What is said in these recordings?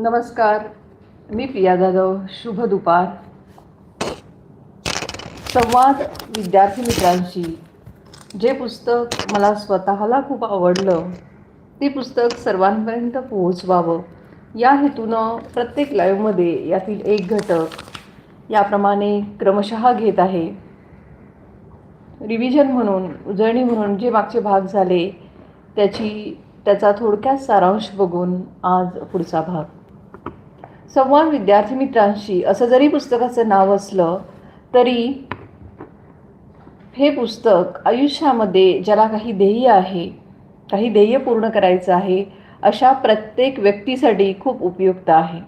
नमस्कार मी प्रिया जाधव शुभ दुपार. संवाद विद्यार्थी मित्रांशी. जे पुस्तक मला स्वतःला खूप आवडलं ते पुस्तक सर्वांपर्यंत पोहोचवावं. या हेतूनं प्रत्येक लाईव्हमध्ये यातील एक घटक याप्रमाणे क्रमशः घेत आहे. रिव्हिजन म्हणून उजळणी म्हणून जे मागचे भाग झाले त्याची त्याचा थोडक्यात सारांश बघून आज पुढचा भाग. संवाद विद्यार्थी मित्रांशी असं जरी पुस्तकाचं नाव असलं तरी हे पुस्तक आयुष्यामध्ये ज्याला काही ध्येय आहे काही ध्येय पूर्ण करायचं आहे अशा प्रत्येक व्यक्तीसाठी खूप उपयुक्त आहे.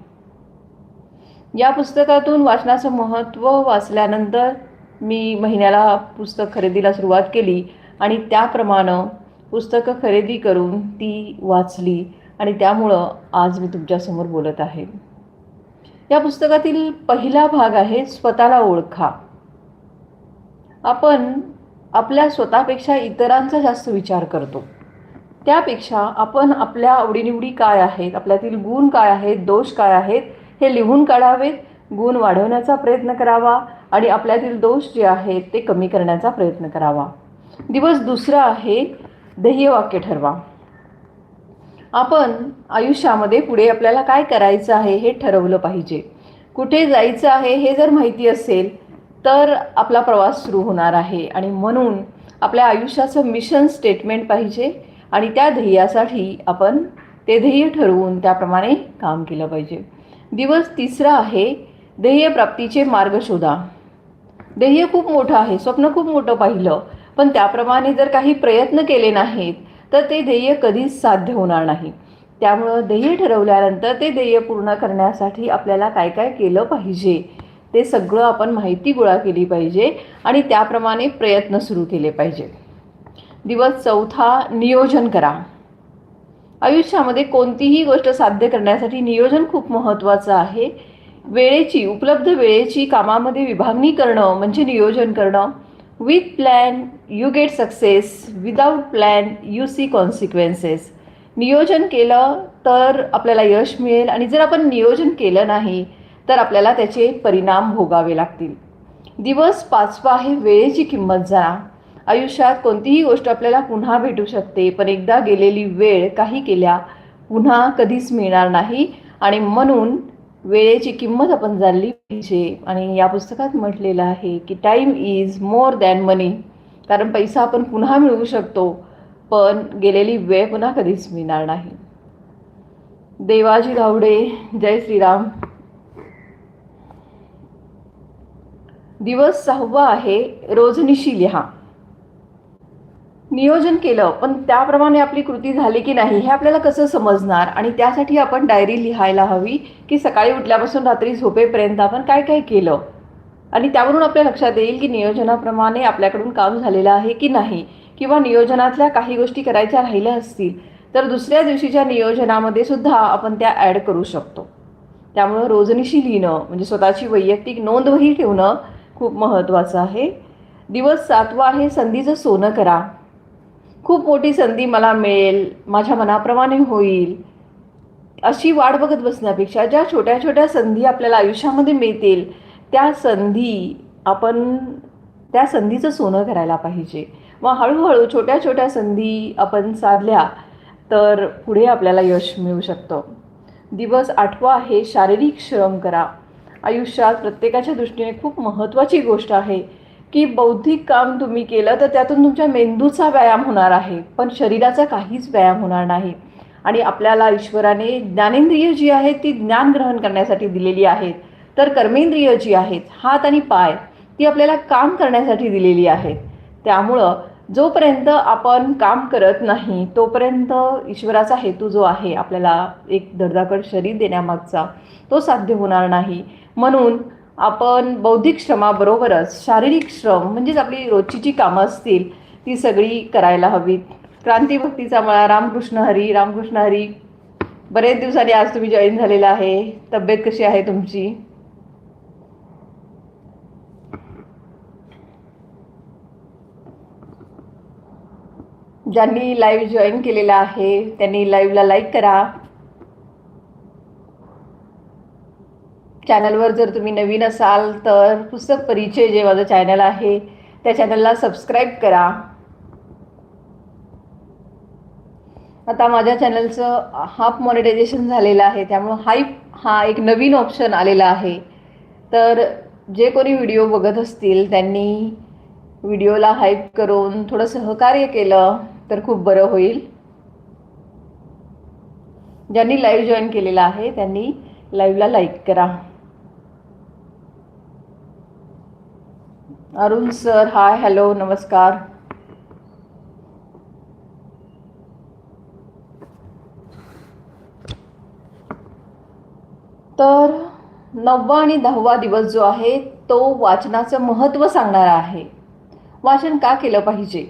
या पुस्तकातून वाचनाचं महत्त्व वाचल्यानंतर मी महिन्याला पुस्तक खरेदीला सुरुवात केली आणि त्याप्रमाणे पुस्तकं खरेदी करून ती वाचली आणि त्यामुळं आज मी तुमच्यासमोर बोलत आहे. या पुस्तकातील पहिला भाग आहे स्वतःला ओळखा. आपण आपल्या स्वतःपेक्षा इतरांचा जास्त विचार करतो. त्यापेक्षा आपण आपल्या आवडीनिवडी काय आहेत आपल्यातील गुण काय आहेत दोष काय आहेत हे लिहून काढावेत गुण वाढवण्याचा प्रयत्न करावा आणि आपल्यातील दोष जे आहेत ते कमी करण्याचा प्रयत्न करावा. दिवस दुसरा आहे ध्येयवाक्य ठरवा. आपण आयुष्यामध्ये पुढे आपल्याला काय करायचं आहे हे ठरवलं पाहिजे. कुठे जायचं आहे हे जर माहिती असेल तर आपला प्रवास सुरू होणार आहे. आणि म्हणून आपल्या आयुष्याचं मिशन स्टेटमेंट पाहिजे आणि त्या ध्येयासाठी आपण ते ध्येय ठरवून त्याप्रमाणे काम केलं पाहिजे. दिवस तिसरा आहे ध्येयप्राप्तीचे मार्ग शोधा. ध्येय खूप मोठं आहे स्वप्न खूप मोठं पाहिलं पण त्याप्रमाणे जर काही प्रयत्न केले नाहीत तर ते ध्येय कधीच साध्य होणार नाही. त्यामुळं ध्येय ठरवल्यानंतर ते ध्येय पूर्ण करण्यासाठी आपल्याला काय काय केलं पाहिजे ते सगळं आपण माहिती गोळा केली पाहिजे आणि त्याप्रमाणे प्रयत्न सुरू केले पाहिजे. दिवस चौथा नियोजन करा. आयुष्यामध्ये कोणतीही गोष्ट साध्य करण्यासाठी नियोजन खूप महत्त्वाचं आहे. वेळेची उपलब्ध वेळेची कामामध्ये विभागणी करणं म्हणजे नियोजन करणं with plan you get success without plan you see consequences नियोजन केलं तर आपल्याला यश मिळेल. आणि जर आपण नियोजन केलं नाही तर आपल्याला त्याचे परिणाम भोगावे लागतील. दिवस पाचवा आहे वेळेची किंमत जाणा. आयुष्यात कोणतीही गोष्ट आपल्याला पुन्हा भेटू शकते पण एकदा गेलेली वेळ काही केल्या पुन्हा कधीच मिळणार नाही. आणि म्हणून वेळेची किंमत आपण जाणली पाहिजे. आणि या पुस्तकात म्हटलेलं आहे की time is more than money कारण पैसा आपण पुन्हा मिळवू शकतो पण गेलेली वेळ पुन्हा कधीच मिळणार नाही. देवाजी गावडे जय श्रीराम. दिवस सहावा आहे रोजनिशी लिहा. नियोजन केलं पण त्याप्रमाणे आपली कृती झाली की नाही हे आपल्याला कसं समजणार? आणि त्यासाठी आपण डायरी लिहायला हवी की सकाळी उठल्यापासून रात्री झोपेपर्यंत आपण काय काय केलं? आणि त्यावरून आपल्या लक्षात येईल की नियोजनाप्रमाणे आपल्याकडून काम झालेलं आहे की नाही किंवा नियोजनातल्या काही गोष्टी करायच्या राहिल्या असतील तर दुसऱ्या दिवशीच्या नियोजनामध्ये सुद्धा आपण त्या ॲड करू शकतो. त्यामुळं रोजनिशी लिहिणं म्हणजे स्वतःची वैयक्तिक नोंदवही ठेवणं खूप महत्त्वाचं आहे. दिवस सातवा आहे संधीचं सोनं करा. खूप मोठी संधी मला मिळेल माझ्या मनाप्रमाणे होईल अशी वाट बघत बसण्यापेक्षा ज्या छोट्या छोट्या संधी आपल्याला आयुष्यामध्ये मिळतील त्या संधी आपण त्या संधीचं सोनं करायला पाहिजे. मग हळूहळू छोट्या छोट्या संधी आपण साधल्या तर पुढे आपल्याला यश मिळू शकतं. दिवस आठवा आहे शारीरिक श्रम करा. आयुष्यात प्रत्येकाच्या दृष्टीने खूप महत्त्वाची गोष्ट आहे. की बौद्धिक काम तुम्ही केलं तर त्यातून तुमच्या मेंदूचा व्यायाम होणार आहे. पण शरीराचा काहीच व्यायाम होणार नाही. आणि आपल्याला ईश्वराने ज्ञानेंद्रिय जी आहेत ती ज्ञान ग्रहण करण्यासाठी दिलेली आहेत. तर कर्मेंद्रिय जी आहेत हात आणि पाय ती आपल्याला काम करण्यासाठी दिलेली आहेत. त्यामुळं जोपर्यंत आपण काम करत नाही तोपर्यंत ईश्वराचा हेतू जो आहे आपल्याला एक दर्दाकड शरीर देण्यामागचा तो साध्य होणार नाही. म्हणून आपण बौद्धिक श्रमाबरोबरच शारीरिक श्रम म्हणजेच आपली रोजची जी कामं असतील ती सगळी करायला हवीत. क्रांतीभक्तीचा मला रामकृष्ण हरी रामकृष्ण हरी. बरेच दिवसांनी आज तुम्ही जॉईन झालेला आहे. तब्येत कशी आहे तुमची? ज्यांनी लाईव्ह जॉईन केलेला आहे त्यांनी लाईव्हला लाईक करा. चॅनलवर जर तुम्ही नवीन असाल तर पुस्तक परिचय जे माझं चॅनल आहे त्या चॅनलला सबस्क्राईब करा. आता माझ्या चॅनलचं हाफ मॉनिटायझेशन झालेलं आहे त्यामुळं हाईप हा एक नवीन ऑप्शन आलेला आहे. तर जे कोणी व्हिडिओ बघत असतील त्यांनी व्हिडिओला हाईप करून थोडं सहकार्य केलं तर खूप बरं होईल. ज्यांनी लाईव्ह जॉईन केलेला आहे त्यांनी लाईव्हला लाईक करा. अरुण सर हाय हॅलो नमस्कार. तर नववा आणि दहावा दिवस जो आहे तो वाचनाचं महत्त्व सांगणारा आहे. वाचन का केलं पाहिजे?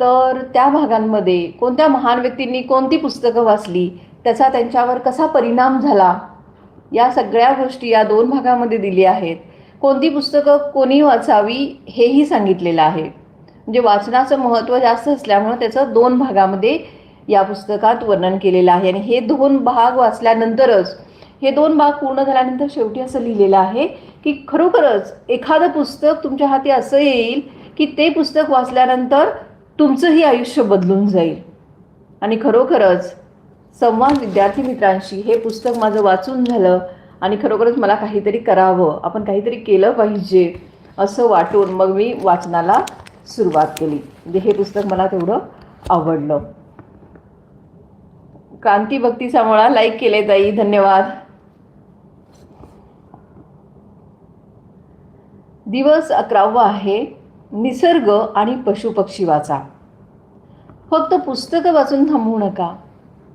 तर त्या भागांमध्ये कोणत्या महान व्यक्तींनी कोणती पुस्तकं वाचली त्याचा त्यांच्यावर कसा परिणाम झाला या सगळ्या गोष्टी या दोन भागामध्ये दिली आहेत. कोणती पुस्तकं कोणी वाचावी हेही सांगितलेलं आहे. म्हणजे वाचनाचं महत्त्व जास्त असल्यामुळं त्याचं दोन भागामध्ये या पुस्तकात वर्णन केलेलं आहे. आणि हे दोन भाग वाचल्यानंतरच हे दोन भाग पूर्ण झाल्यानंतर शेवटी असं लिहिलेलं आहे की खरोखरच एखादं पुस्तक तुमच्या हाती असं येईल की ते पुस्तक वाचल्यानंतर तुमचंही आयुष्य बदलून जाईल. आणि खरोखरच संवाद विद्यार्थी मित्रांशी हे पुस्तक माझं वाचून झालं आणि खरोखरच मला काहीतरी करावं आपण काहीतरी केलं पाहिजे असं वाटून मग मी वाचनाला सुरुवात केली. म्हणजे हे पुस्तक मला तेवढं आवडलं. क्रांती भक्ती सामोळा लाईक केले ताई. धन्यवाद. दिवस अकरावा आहे. निसर्ग आणि पशुपक्षी वाचा. फक्त पुस्तकं वाचून थांबू नका.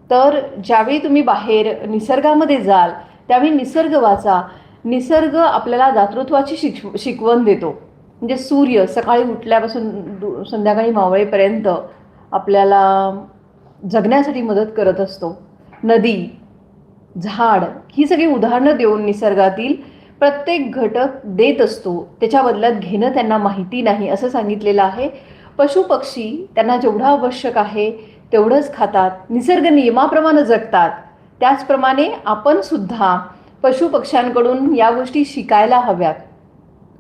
तर ज्यावेळी तुम्ही बाहेर निसर्गामध्ये जाल त्यावेळी निसर्ग वाचा. निसर्ग आपल्याला दातृत्वाची शिक शिकवण देतो. म्हणजे सूर्य सकाळी उठल्यापासून दु संध्याकाळी मावळेपर्यंत आपल्याला जगण्यासाठी मदत करत असतो. नदी झाड ही सगळी उदाहरणं देऊन निसर्गातील प्रत्येक घटक देत असतो. त्याच्या बदल्यात घेणं त्यांना माहिती नाही असं सांगितलेलं आहे. पशुपक्षी त्यांना जेवढं आवश्यक आहे तेवढंच खातात. निसर्ग नियमाप्रमाणे जगतात. त्याचप्रमाणे आपण सुद्धा पशुपक्ष्यांकडून या गोष्टी शिकायला हव्यात.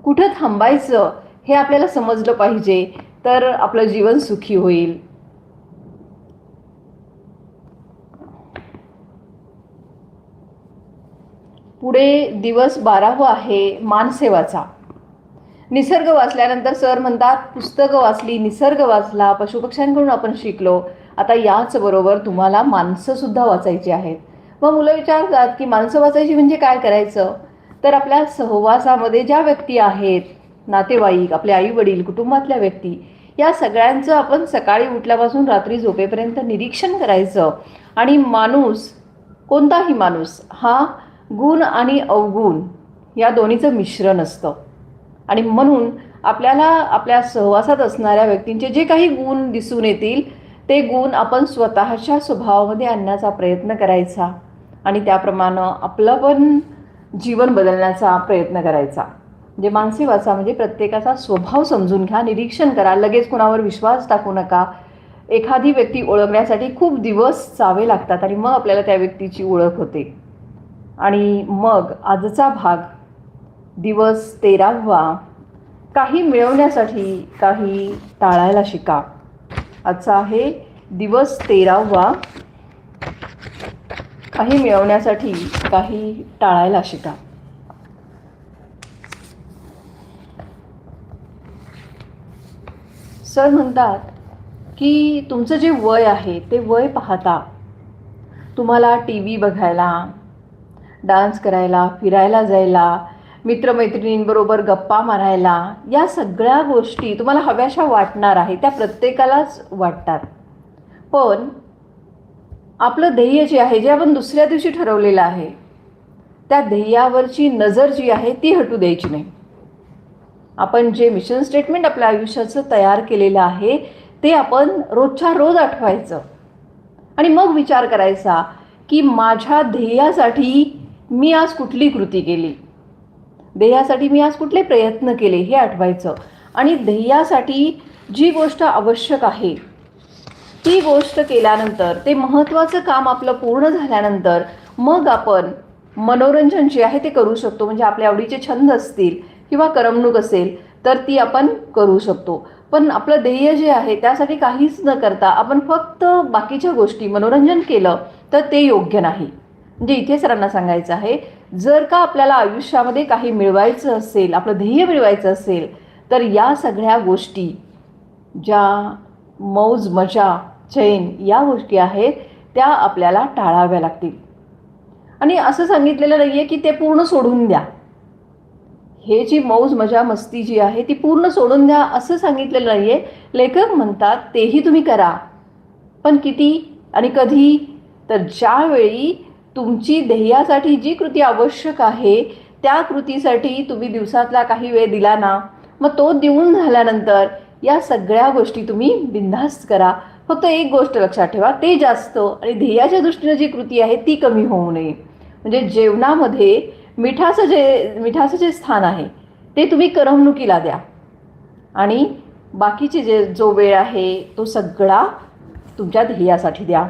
कुठं थांबायचं हे आपल्याला समजलं पाहिजे तर आपलं जीवन सुखी होईल. पुढे दिवस बारावा आहे मानसेवाचा. निसर्ग वाचल्यानंतर सर म्हणतात पुस्तकं वाचली निसर्ग वाचला पशुपक्ष्यांकडून आपण शिकलो. आता याचबरोबर तुम्हाला माणसंसुद्धा वाचायची आहेत. मग मुलं विचारतात की माणसं वाचायची म्हणजे काय करायचं? तर आपल्या सहवासामध्ये ज्या व्यक्ती आहेत नातेवाईक आपले आई वडील कुटुंबातल्या व्यक्ती या सगळ्यांचं आपण सकाळी उठल्यापासून रात्री झोपेपर्यंत निरीक्षण करायचं. आणि माणूस कोणताही माणूस हा गुण आणि अवगुण या दोन्हीचं मिश्रण असतं. आणि म्हणून आपल्याला आपल्या सहवासात असणाऱ्या व्यक्तींचे जे काही गुण दिसून येतील ते गुण आपण स्वतःच्या स्वभावामध्ये आणण्याचा प्रयत्न करायचा. आणि त्याप्रमाणे आपलं पण जीवन बदलण्याचा प्रयत्न करायचा. म्हणजे मानसिक वाचा म्हणजे प्रत्येकाचा स्वभाव समजून घ्या निरीक्षण करा लगेच कुणावर विश्वास टाकू नका. एखादी व्यक्ती ओळखण्यासाठी खूप दिवस जावे लागतात आणि मग आपल्याला त्या व्यक्तीची ओळख होते. आणि मग आजचा भाग दिवस तेरावा. काही मिळवण्यासाठी काही टाळायला शिका. आजचा आहे दिवस तेरावा. काही मिळवण्यासाठी काही टाळायला शिका. सर म्हणतात की तुमचं जे वय आहे ते वय पाहता. तुम्हाला टी व्ही बघायला डान्स करायला फिरायला जायला मित्रमैत्रिणींबरोबर गप्पा मारायला या सगळ्या गोष्टी तुम्हाला हव्याशा वाटणार आहे त्या प्रत्येकालाच वाटतात. पण आपलं ध्येय जे आहे जे आपण दुसऱ्या दिवशी ठरवलेलं आहे त्या ध्येयावरची नजर जी आहे ती हटू द्यायची नाही. आपण जे मिशन स्टेटमेंट आपल्या आयुष्याचं तयार केलेलं आहे ते आपण रोजच्या रोज आठवायचं. आणि मग विचार करायचा की माझ्या ध्येयासाठी मी आज कुठली कृती केली? ध्येयासाठी मी आज कुठले प्रयत्न केले हे आठवायचं. आणि ध्येयासाठी जी गोष्ट आवश्यक आहे ती गोष्ट केल्यानंतर ते महत्त्वाचं काम आपलं पूर्ण झाल्यानंतर मग आपण मनोरंजन जे आहे ते करू शकतो. म्हणजे आपल्या आवडीचे छंद असतील किंवा करमणूक असेल तर ती आपण करू शकतो. पण आपलं ध्येय जे आहे त्यासाठी काहीच न करता आपण फक्त बाकीच्या गोष्टी मनोरंजन केलं तर ते योग्य नाही. म्हणजे इथे सरांना सांगायचं आहे जर का आपल्याला आयुष्यामध्ये काही मिळवायचं असेल आपलं ध्येय मिळवायचं असेल तर या सगळ्या गोष्टी ज्या मौज मजा चैन या गोष्टी आहेत त्या आपल्याला टाळाव्या लागतील. आणि असं सांगितलेलं नाही आहे की ते पूर्ण सोडून द्या. हे जी मौज मजा मस्ती जी आहे ती पूर्ण सोडून द्या असं सांगितलेलं नाही आहे लेखक म्हणतात तेही तुम्ही करा. पण किती आणि कधी? तर ज्यावेळी तुमची ध्येयासाठी जी कृती आवश्यक आहे त्या कृतीसाठी तुम्ही दिवसातला काही वेळ दिला ना मग तो देऊन झाल्यानंतर या सगळ्या गोष्टी तुम्ही बिनधास्त करा. फक्त एक गोष्ट लक्षात ठेवा ते जास्त आणि ध्येयाच्या दृष्टीने जी कृती आहे ती कमी होऊ नये. म्हणजे जेवणामध्ये मिठाचं जे मिठाचं जे स्थान आहे ते तुम्ही करमणुकीला द्या. आणि बाकीचे जे जो वेळ आहे तो सगळा तुमच्या ध्येयासाठी द्या.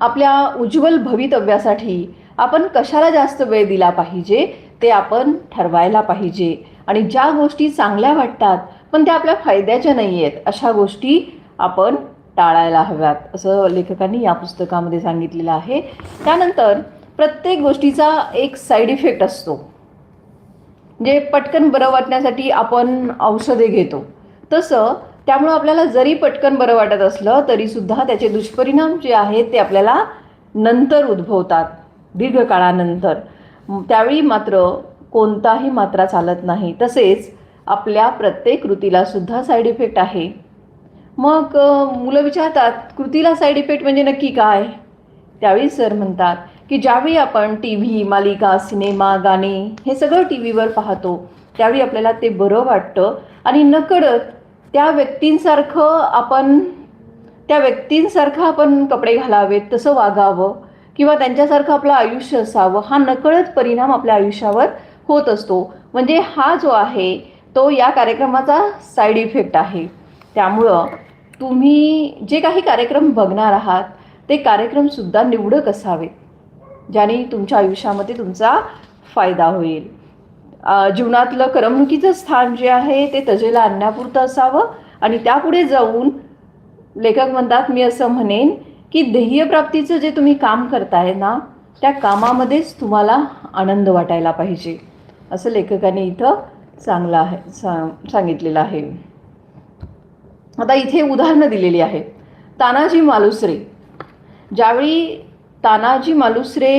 आपल्या उज्ज्वल भवितव्यासाठी आपण कशाला जास्त वेळ दिला पाहिजे ते आपण ठरवायला पाहिजे. आणि ज्या गोष्टी चांगल्या वाटतात पण त्या आपल्या फायद्याच्या नाही आहेत अशा गोष्टी आपण टाळायला हव्यात असं लेखकांनी या पुस्तकामध्ये सांगितलेलं आहे. त्यानंतर प्रत्येक गोष्टीचा एक साईड इफेक्ट असतो. म्हणजे पटकन बरं वाटण्यासाठी आपण औषधे घेतो. तसं त्यामुळं आपल्याला जरी पटकन बरं वाटत असलं तरीसुद्धा त्याचे दुष्परिणाम जे आहेत ते आपल्याला नंतर उद्भवतात दीर्घकाळानंतर. त्यावेळी मात्र कोणताही मात्रा चालत नाही. तसेच आपल्या प्रत्येक कृतीला सुद्धा साईड इफेक्ट आहे. मग मुलं विचारतात कृतीला साईड इफेक्ट म्हणजे नक्की काय? त्यावेळी सर म्हणतात की ज्यावेळी आपण टी व्ही मालिका सिनेमा गाणे हे सगळं टी व्हीवर पाहतो त्यावेळी आपल्याला ते बरं वाटतं आणि नकळत त्या व्यक्तींसारखं आपण त्या व्यक्तींसारखं आपण कपडे घालावेत तसं वागावं किंवा त्यांच्यासारखं आपलं आयुष्य असावं हा नकळत परिणाम आपल्या आयुष्यावर होत असतो. म्हणजे हा जो आहे तो या कार्यक्रमाचा साईड इफेक्ट आहे. त्यामुळं तुम्ही जे काही कार्यक्रम बघणार आहात ते कार्यक्रमसुद्धा निवडक असावेत ज्याने तुमच्या आयुष्यामध्ये तुमचा फायदा होईल. जीवनातलं करमणुकीचं स्थान जे आहे ते तजेला आणण्यापुरतं असावं आणि त्यापुढे जाऊन लेखक म्हणतात मी असं म्हणेन की ध्येयप्राप्तीचं जे तुम्ही काम करताय ना त्या कामामध्येच तुम्हाला आनंद वाटायला पाहिजे. असं लेखकाने इथं चांगलं आहे सा सांगितलेलं आहे. आता इथे उदाहरणं दिलेली आहेत. तानाजी मालुसरे. ज्यावेळी तानाजी मालुसरे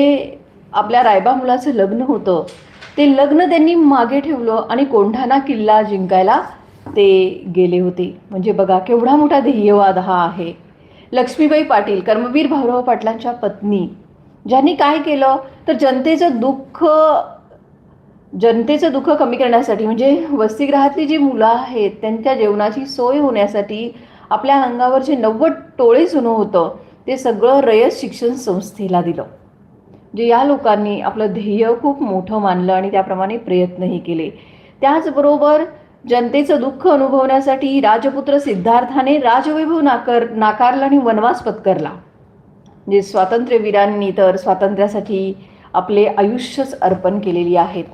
आपल्या रायबा मुलाचं लग्न होतं ते लग्न त्यांनी मागे ठेवलं आणि कोंढाणा किल्ला जिंकायला ते गेले होते. म्हणजे बघा केवढा मोठा ध्येयवाद हा आहे. लक्ष्मीबाई पाटील कर्मवीर भाऊराव पाटलांच्या पत्नी ज्यांनी काय केलं? तर जनतेचं दुःख जनतेचं दुःख कमी करण्यासाठी म्हणजे वसतिगृहातली जी मुलं आहेत त्यांच्या जेवणाची सोय होण्यासाठी आपल्या अंगावर जे नव्वद टोळे सुनं होतं ते सगळं रयत शिक्षण संस्थेला दिलं. जे या लोकांनी आपलं ध्येय खूप मोठं मानलं आणि त्याप्रमाणे प्रयत्नही केले. त्याचबरोबर जनतेचं दुःख अनुभवण्यासाठी राजपुत्र सिद्धार्थाने राजवैभव नाकार नाकारला आणि वनवास पत्करला. जे स्वातंत्र्यवीरांनी तर स्वातंत्र्यासाठी आपले आयुष्यच अर्पण केलेली आहेत.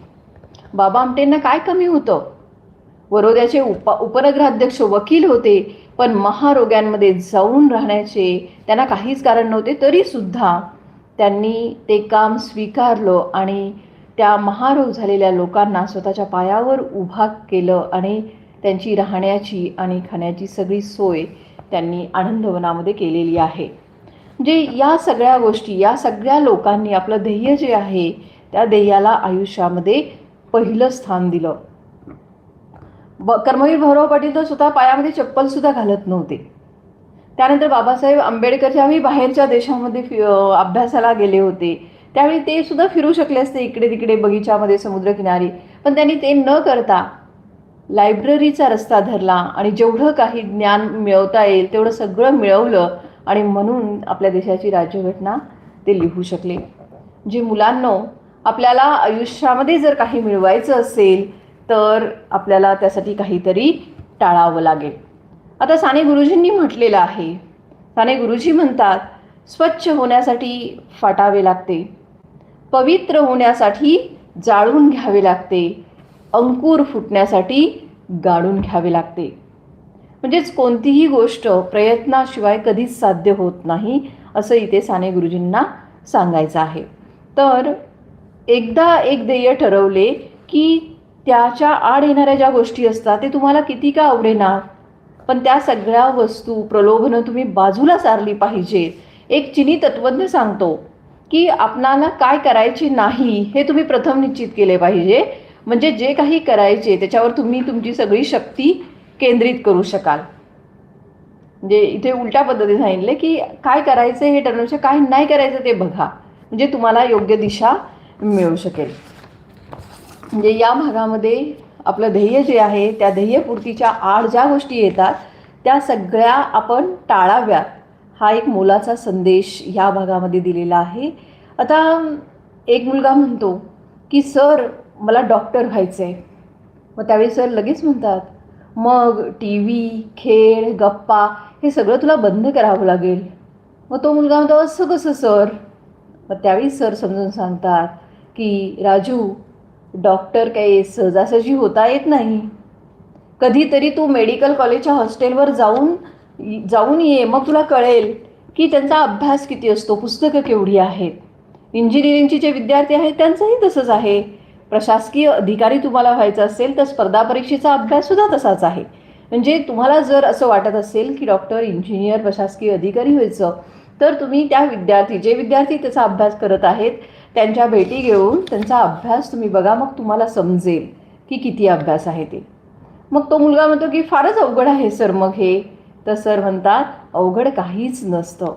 बाबा आमटेंना काय कमी होतं? वरोद्याचे उप उपनगराध्यक्ष वकील होते पण महारोग्यांमध्ये जाऊन राहण्याचे त्यांना काहीच कारण नव्हते तरीसुद्धा त्यांनी ते काम स्वीकारलं आणि त्या महारोग झालेल्या लोकांना स्वतःच्या पायावर उभा केलं आणि त्यांची राहण्याची आणि खाण्याची सगळी सोय त्यांनी आनंदवनामध्ये केलेली आहे. म्हणजे या सगळ्या गोष्टी या सगळ्या लोकांनी आपलं ध्येय जे आहे त्या ध्येयाला आयुष्यामध्ये पहिलं स्थान दिलं. ब कर्मवीर भाऊराव पाटील तर स्वतः पायामध्ये चप्पलसुद्धा घालत नव्हते. त्यानंतर बाबासाहेब आंबेडकर ज्यावेळी बाहेरच्या देशामध्ये फि अभ्यासाला गेले होते त्यावेळी ते सुद्धा फिरू शकले असते इकडे तिकडे बगीच्यामध्ये समुद्रकिनारी. पण त्यांनी ते न करता लायब्ररीचा रस्ता धरला आणि जेवढं काही ज्ञान मिळवता येईल तेवढं सगळं मिळवलं आणि म्हणून आपल्या देशाची राज्यघटना ते लिहू शकले. जे मुलांनो आपल्याला आयुष्यामध्ये जर काही मिळवायचं असेल तर आपल्याला त्यासाठी काहीतरी टाळावं लागेल. आता साने गुरुजींनी म्हटलेलं आहे. साने गुरुजी म्हणतात स्वच्छ होण्यासाठी फाटावे लागते. पवित्र होण्यासाठी जाळून घ्यावे लागते. अंकुर फुटण्यासाठी गाळून घ्यावे लागते. म्हणजेच कोणतीही गोष्ट प्रयत्नाशिवाय कधीच साध्य होत नाही असं इथे साने गुरुजींना सांगायचं आहे. तर एकदा एक ध्येय ठरवले की त्याच्या आड येणाऱ्या ज्या गोष्टी असतात ते तुम्हाला किती का आवडेना पण त्या सगळ्या वस्तू प्रलोभनं तुम्ही बाजूला सारली पाहिजेत एक चिनी तत्वज्ञ सांगतो की आपणाला काय करायचे नाही हे तुम्ही प्रथम निश्चित केले पाहिजे. म्हणजे जे काही करायचे त्याच्यावर तुम्ही तुमची सगळी शक्ती केंद्रित करू शकाल. म्हणजे इथे उलट्या पद्धतीने सांगितले की काय करायचं हे ठरवण्याचे काय नाही करायचं ते बघा. म्हणजे तुम्हाला योग्य दिशा मिळू शकेल. म्हणजे या भागामध्ये आपलं ध्येय जे आहे त्या ध्येयपूर्तीच्या आड ज्या गोष्टी येतात त्या सगळ्या आपण टाळाव्यात. हा एक मोलाचा संदेश या भागामध्ये दिलेला आहे. आता एक मुलगा म्हणतो की सर मला डॉक्टर व्हायचं आहे मग त्यावेळी सर लगेच म्हणतात मग टी व्ही खेळ गप्पा हे सगळं तुला बंद करावं लागेल. मग तो मुलगा म्हणतो असं कसं सर? मग त्यावेळी सर समजून सांगतात की राजू डॉक्टर काही सहजासहजी होता येत नाही. कधीतरी तू मेडिकल कॉलेजच्या हॉस्टेलवर जाऊन जाऊन ये मग तुला कळेल की त्यांचा अभ्यास किती असतो पुस्तकं केवढी आहेत. इंजिनिअरिंगचे जे विद्यार्थी आहेत त्यांचंही तसंच आहे. प्रशासकीय अधिकारी तुम्हाला व्हायचं असेल तर स्पर्धा परीक्षेचा अभ्याससुद्धा तसाच आहे. म्हणजे तुम्हाला जर असं वाटत असेल की डॉक्टर इंजिनियर प्रशासकीय अधिकारी व्हायचं तर तुम्ही त्या विद्यार्थी जे विद्यार्थी त्याचा अभ्यास करत आहेत त्यांच्या भेटी घेऊन त्यांचा अभ्यास तुम्ही बघा मग तुम्हाला समजेल की किती अभ्यास आहे ते. मग तो मुलगा म्हणतो की फारच अवघड आहे सर. मग हे तर सर म्हणतात अवघड काहीच नसतं.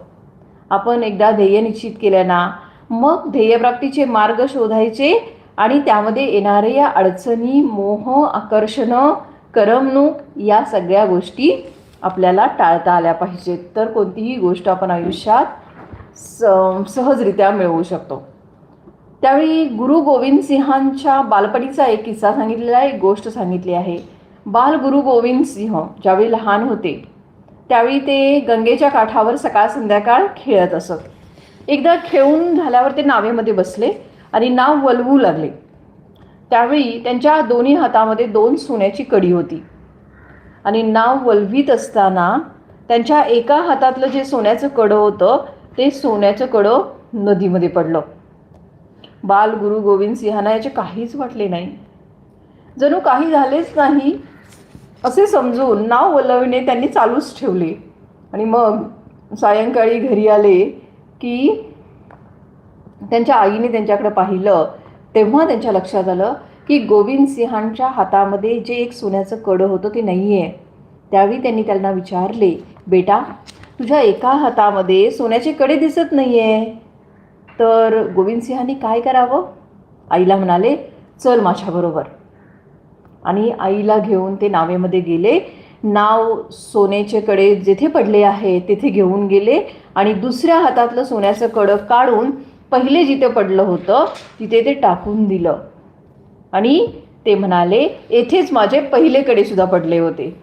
आपण एकदा ध्येय निश्चित केलं ना मग ध्येयप्राप्तीचे मार्ग शोधायचे आणि त्यामध्ये येणाऱ्या अडचणी मोह आकर्षणं करमणूक या सगळ्या गोष्टी आपल्याला टाळता आल्या पाहिजेत. तर कोणतीही गोष्ट आपण आयुष्यात स सहजरित्या मिळवू शकतो. त्यावेळी गुरु गोविंद सिंहांच्या बालपणीचा एक किस्सा सांगितलेला एक गोष्ट सांगितली आहे. बाल गुरु गोविंद सिंह ज्यावेळी लहान होते त्यावेळी ते गंगेच्या काठावर सकाळ संध्याकाळ खेळत असत. एकदा खेळून झाल्यावर ते नावेमध्ये बसले आणि नाव वलवू लागले. त्यावेळी त्यांच्या दोन्ही हातामध्ये दोन सोन्याची कडी होती. आणि नाव वलवीत असताना त्यांच्या एका हातातलं जे सोन्याचं कडं होतं ते सोन्याचं कडं नदीमध्ये पडलं. बाल गुरु गोविंद सिंहांना याचे काहीच वाटले नाही. जणू काही झालेच नाही असे समजून नाव वलविणे त्यांनी चालूच ठेवले. आणि मग सायंकाळी घरी आले की त्यांच्या आईने त्यांच्याकडे पाहिलं तेव्हा त्यांच्या लक्षात आलं की गोविंद सिंहांच्या हातामध्ये जे एक सोन्याचं कडं होतं ते नाही आहे त्यावेळी त्यांनी त्यांना विचारले बेटा तुझ्या एका हातामध्ये सोन्याचे कडे दिसत नाही आहे तर गोविंदसिंहांनी काय करावं? आईला म्हणाले चल माझ्याबरोबर आणि आईला घेऊन ते नावेमध्ये गेले. नाव सोन्याचे कडे जेथे पडले आहे तेथे घेऊन गेले. आणि दुसऱ्या हातातलं सोन्याचं कडक काढून पहिले जिथे पडलं होतं तिथे ते टाकून दिलं. आणि ते म्हणाले येथेच माझे पहिलेकडे सुद्धा पडले होते.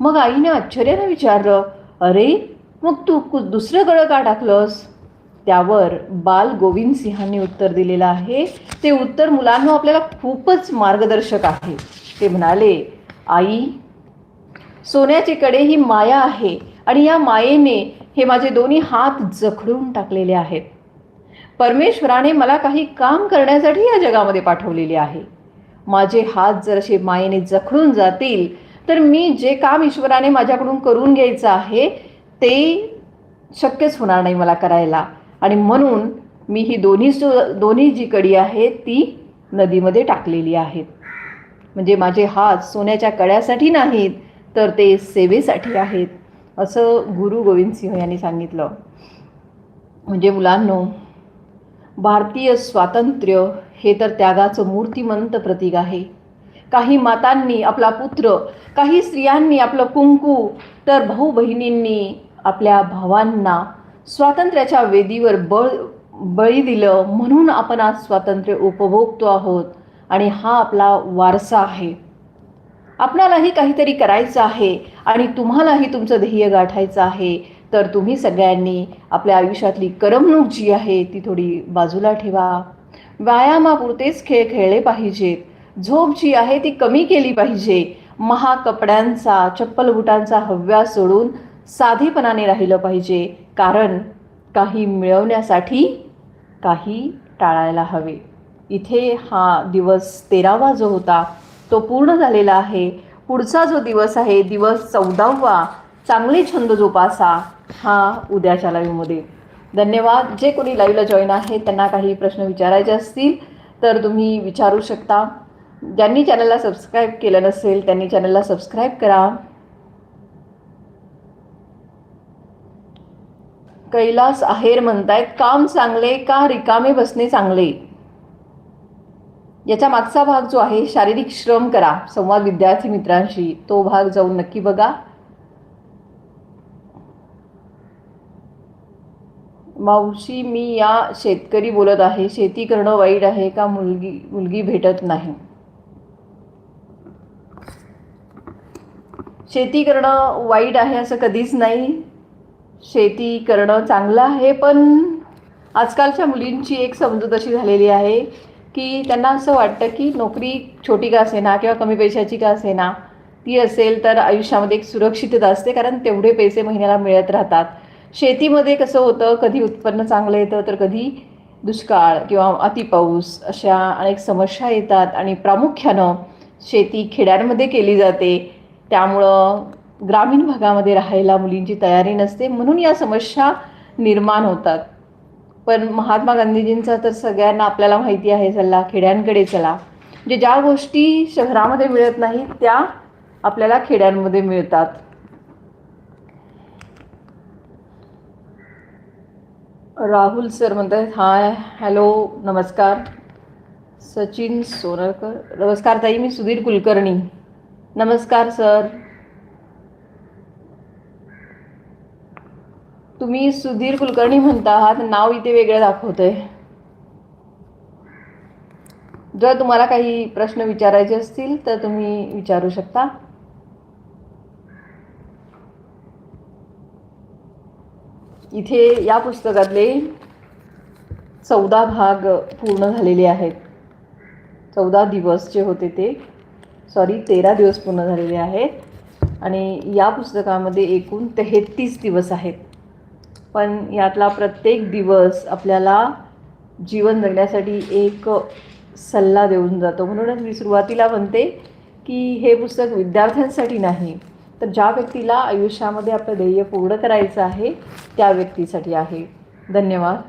मग आईने आश्चर्यानं विचारलं अरे मग तू कु दुसरं कडं का टाकलंस? त्यावर बाल गोविंद सिंहांनी उत्तर दिलेलं आहे. ते उत्तर मुलांना आपल्याला खूपच मार्गदर्शक आहे. ते म्हणाले आई सोन्याचे कडे ही माया आहे आणि या मायेने हे माझे दोन्ही हात जखडून टाकलेले आहेत. परमेश्वराने मला काही काम करण्यासाठी या जगामध्ये पाठवलेले आहे. माझे हात जर असे मायेने जखडून जातील तर मी जे काम ईश्वराने माझ्याकडून करून घ्यायचं आहे ते शक्यच होणार नाही मला करायला. आणि म्हणून मी ही दोन्ही सु दोन्ही जी कडी आहे ती नदीमध्ये टाकलेली आहेत. म्हणजे माझे हात सोन्याच्या कड्यासाठी नाहीत तर ते सेवेसाठी आहेत असं गुरु गोविंद सिंह यांनी सांगितलं. म्हणजे मुलांनो भारतीय स्वातंत्र्य हे तर त्यागाचं मूर्तिमंत प्रतीक आहे. काही मातांनी आपला पुत्र काही स्त्रियांनी आपलं कुंकू तर भाऊ बहिणींनी आपल्या भावांना स्वातंत्र्याच्या वेदीवर बळ बळी दिलं म्हणून आपण आज स्वातंत्र्य उपभोगतो आहोत. आणि हा आपला वारसा आहे. आपणालाही काहीतरी करायचं आहे आणि तुम्हालाही तुमचं ध्येय गाठायचं आहे. तर तुम्ही सगळ्यांनी आपल्या आयुष्यातली करमणूक जी आहे ती थोडी बाजूला ठेवा. व्यायामापुरतेच खेळ खेळले पाहिजेत. झोप जी आहे ती कमी केली पाहिजे. महाकपड्यांचा चप्पल बुटांचा हव्या सोडून साधेपणाने राहिलं पाहिजे. कारण काही मिळवण्यासाठी काही टाळायला हवे. इथे हा दिवस तेरावा जो होता तो पूर्ण झालेला आहे. पुढचा जो दिवस आहे दिवस चौदावा चांगले छंद जोपासा हा उद्याच्या लाईव्हमध्ये धन्यवाद. जे कोणी लाईव्हला जॉईन आहे त्यांना काही प्रश्न विचारायचे असतील तर तुम्ही विचारू शकता. ज्यांनी चॅनलला सबस्क्राईब केलं नसेल त्यांनी चॅनलला सबस्क्राईब करा. कैलास आहेर म्हणतायत काम चांगले का रिकामे बसणे चांगले? याच्या मागचा भाग जो आहे शारीरिक श्रम करा संवाद विद्यार्थी मित्रांशी तो भाग जाऊन नक्की बघा. मावशी मी या शेतकरी बोलत आहे शेती करणं वाईट आहे का मुलगी मुलगी भेटत नाही? शेती करणं वाईट आहे असं कधीच नाही. शेती करणं चांगलं आहे पण आजकालच्या मुलींची एक समजूत अशी झालेली आहे की त्यांना असं वाटतं की नोकरी छोटी का असेना किंवा कमी पैशाची का असेना ती असेल तर आयुष्यामध्ये एक सुरक्षितता असते कारण तेवढे पैसे महिन्याला मिळत राहतात. शेतीमध्ये कसं होतं कधी उत्पन्न चांगलं येतं तर कधी दुष्काळ किंवा अतिपाऊस अशा अनेक समस्या येतात आणि प्रामुख्यानं शेती खेड्यांमध्ये केली जाते. त्यामुळं ग्रामीण भागामध्ये राहायला मुलींची तयारी नसते म्हणून या समस्या निर्माण होतात. पण महात्मा गांधीजींचा तर सगळ्यांना आपल्याला माहिती आहे सल्ला खेड्यांकडे चला. म्हणजे ज्या गोष्टी शहरामध्ये मिळत नाहीत त्या आपल्याला खेड्यांमध्ये मिळतात. राहुल सर म्हणतात हाय हॅलो नमस्कार. सचिन सोनरकर नमस्कार ताई मी सुधीर कुलकर्णी. नमस्कार सर. तुम्ही सुधीर कुलकर्णी म्हणता आहात नाव इथे वेगळं दाखवतंय. जर तुम्हाला काही प्रश्न विचारायचे असतील तर तुम्ही विचारू शकता. इथे या पुस्तकातले चौदा भाग पूर्ण झालेले आहेत. चौदा दिवस जे होते ते सॉरी तेरा दिवस पूर्ण झालेले आहेत. आणि या पुस्तकामध्ये एकूण तेहतीस दिवस आहेत. पण यातला प्रत्येक दिवस आपल्याला जीवन जगण्यासाठी एक सल्ला देऊन जातो. म्हणूनच मी सुरुवातीला म्हणते की हे पुस्तक विद्यार्थ्यांसाठी नाही तर ज्या व्यक्तीला आयुष्यामध्ये आपलं ध्येय पूर्ण करायचं आहे त्या व्यक्तीसाठी आहे. धन्यवाद.